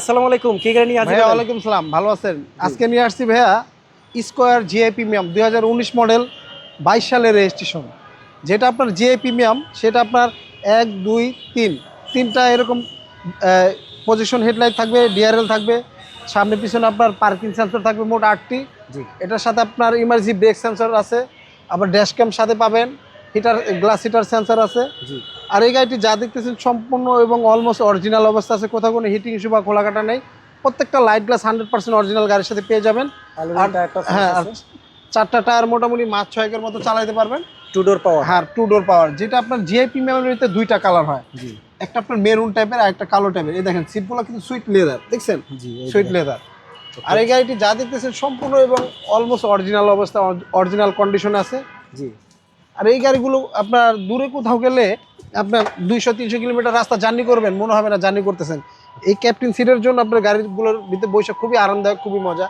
আসসালামু আলাইকুম। কি গাড়ি নিয়ে হাজির ভাইয়া ওয়ালাইকুম সালাম। ভালো আছেন? আজকে নিয়ে আসছি ভাইয়া স্কোয়ার প্রিমিয়াম দুই মডেল বাইশ সালের রেজিস্ট্রেশন যেটা আপনার প্রিমিয়াম সেটা আপনার এক দুই তিন। তিনটা এরকম পজিশন হেডলাইট থাকবে ডিআরএল থাকবে। সামনে পিছনে আপনার পার্কিং সেন্সর থাকবে মোট আটটি। এটার সাথে আপনার ইমার্জি ব্রেক সেন্সর আছে। আবার ড্যাশ ক্যাম সাথে পাবেন। হিটার গ্লাস হিটার সেন্সার আছে। জি। আর এই গাড়িটি যা দেখতেছেন সম্পূর্ণ এবং অলমোস্ট অরিজিনাল অবস্থা আছে। কোথাও কোনো হিটিং ইস্যু বা খোলাকাটা নেই। প্রত্যেকটা light glass hundred percent original গাড়ির সাথে পেয়ে যাবেন। অ্যালুমিনিয়াম হ্যাঁ আর চারটা টায়ার মোটামুটি মাছ ছয়েকের মতো চালাইতে পারবেন। টু ডোর পাওয়ার হ্যাঁ টু ডোর পাওয়ার যেটা আপনার জিআই প্রিমিয়ামের দুইটা কালার হয়। একটা আপনার মেরুন টাইপের আর একটা কালো টাইপের এই দেখেন সিটগুলো কিন্তু সুইট লেদার দেখছেন? জি সুইট লেদার আর এই গাড়িটি যা দেখতেছেন সম্পূর্ণ এবং অলমোস্ট অরিজিনাল অবস্থা অরিজিনাল কন্ডিশন আছে। জি। আর এই গাড়িগুলো আপনার দূরে কোথাও গেলে আপনার দুইশো তিনশো কিলোমিটার রাস্তা জার্নি করবেন মনে হবে না জার্নি করতেছেন। এই ক্যাপ্টেন সিটের জন্য আপনার গাড়িগুলোর ভিতরে বসে খুবই আরামদায়ক খুবই মজা।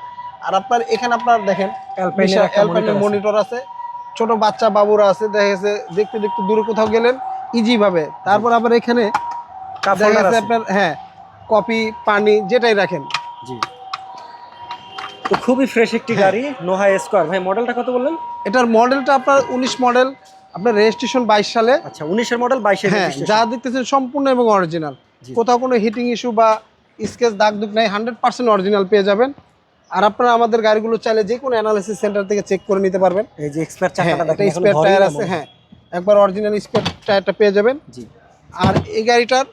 আর আপনার এখানে আপনার দেখেন অ্যালপাইনের। মনিটর আছে। ছোট বাচ্চা বাবুরা আছে দেখা গেছে দেখতে দেখতে দূরে কোথাও গেলেন ইজি ভাবে। তারপর আবার এখানে দেখা গেছে আপনার হ্যাঁ কপি পানি যেটাই রাখেন। জি। তো খুবই ফ্রেশ একটি হ্যাঁ। গাড়ি নোহা স্কোয়ার ভাই মডেলটা কত বললেন? এটার মডেলটা আপনার উনিশ মডেল আপনার রেজিস্ট্রেশন বাইশ সালে। আচ্ছা উনিশের মডেল বাইশের হ্যাঁ যা দেখতেছেন সম্পূর্ণ এবং অরিজিনাল কোথাও কোনো হিটিং ইস্যু বা স্কেচ দাগ দুগ নাই হান্ড্রেড পার্সেন্ট অরিজিনাল পেয়ে যাবেন। আর আপনারা আমাদের গাড়িগুলো চাইলে যে কোনো অ্যানালিসিস সেন্টার থেকে চেক করে নিতে পারবেন। এই যে এক্সপায়ার হ্যাঁ চাকাটা স্পেয়ার টায়ার আছে হ্যাঁ একবার অরিজিনাল স্পেয়ার টায়ারটা পেয়ে যাবেন। জি। আর এই গাড়িটার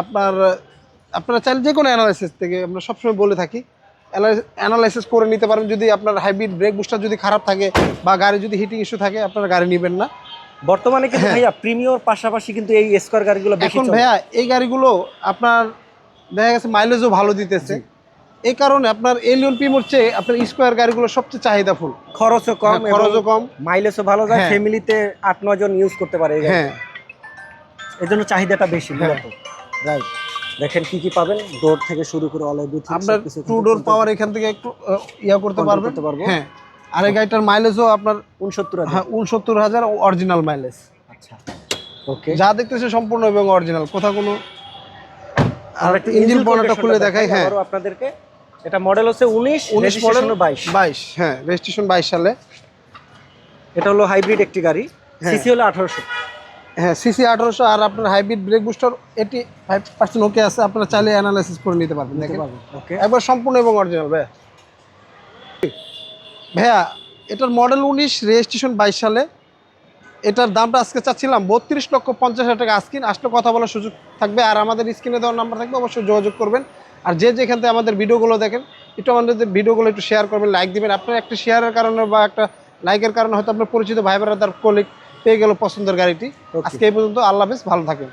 আপনার আপনারা চাইলে যে কোনো অ্যানালাইসিস থেকে আমরা সবসময় বলে থাকি অ্যানালাইসিস করে নিতে পারেন। যদি আপনার হাইব্রিড ব্রেক বুস্টার যদি খারাপ থাকে বা গাড়ি যদি হিটিং ইস্যু থাকে আপনার গাড়ি নেবেন না। বর্তমানে কিন্তু হ্যাঁ। ভাইয়া প্রিমিয়র পাশাপাশি কিন্তু এই স্কোয়ার গাড়িগুলো এখন ভাইয়া এই গাড়িগুলো আপনার দেখা গেছে মাইলেজও ভালো দিতেছে। এই কারণে আপনার এলিয়ন পিমোর চেয়ে আপনার স্কোয়ার গাড়িগুলো সবচেয়ে চাহিদাফুল খরচও কম হ্যাঁ, খরচও কম। মাইলেজও ভালো যায়। ফ্যামিলিতে আট নয় জন ইউজ করতে পারে এই গাড়ি। হ্যাঁ। জন্য চাহিদাটা বেশি হ্যাঁ। মূলত। রাইট দেখেন কি কি পাবেন? ডোর থেকে শুরু করে অল এভরিথিং আপনার টু ডোর পাওয়ার এখান থেকে একটু ইয়া করতে পারবেন? করতে পারব। হ্যাঁ। আর এই গাড়িটার মাইলেজও আপনার উনসত্তর হাজার। হ্যাঁ উনসত্তর হাজার অরিজিনাল মাইলেজ আচ্ছা ওকে যা দেখতেছে সম্পূর্ণ এবং অরিজিনাল কোথাও কোনো আর একটা ইঞ্জিন condition খুলে দেখাই হ্যাঁ। আপনাদেরকে। এটা মডেল হচ্ছে উনিশ উনিশ মডেল বাইশ। বাইশ হ্যাঁ রেজিস্ট্রেশন বাইশ সালে। এটা হলো হাইব্রিড একটি গাড়ি। হ্যাঁ। সিসি হলো আঠারোশো। হ্যাঁ সিসি আঠারোশো আর আপনার হাইব্রিড ব্রেক বুস্টার এটি ফাইভ পার্সেন্ট ওকে আছে আপনারা চাইলে অ্যানালাইসিস করে নিতে পারবেন দেখেন। ওকে একবার সম্পূর্ণ এবং অরিজিনাল ভাইয়া। ভাইয়া এটার মডেল উনিশ রেজিস্ট্রেশন বাইশ সালে। এটার দামটা আজকে চাচ্ছিলাম বত্রিশ লক্ষ পঞ্চাশ হাজার টাকা আজকিন আসলে কথা বলার সুযোগ থাকবে আর আমাদের স্ক্রিনে দেওয়ার নাম্বার থাকবে অবশ্যই যোগাযোগ করবেন। আর যে যেখান থেকে আমাদের ভিডিওগুলো দেখেন একটু আমাদের ভিডিওগুলো একটু শেয়ার করবেন লাইক দিবেন। আপনার একটা শেয়ারের কারণে বা একটা লাইকের কারণে হয়তো আপনার পরিচিত ভাই তার কলিগ পেয়ে গেল পছন্দের গাড়িটি। আজকে এই পর্যন্ত আল্লাহ হাফেজ ভালো থাকেন.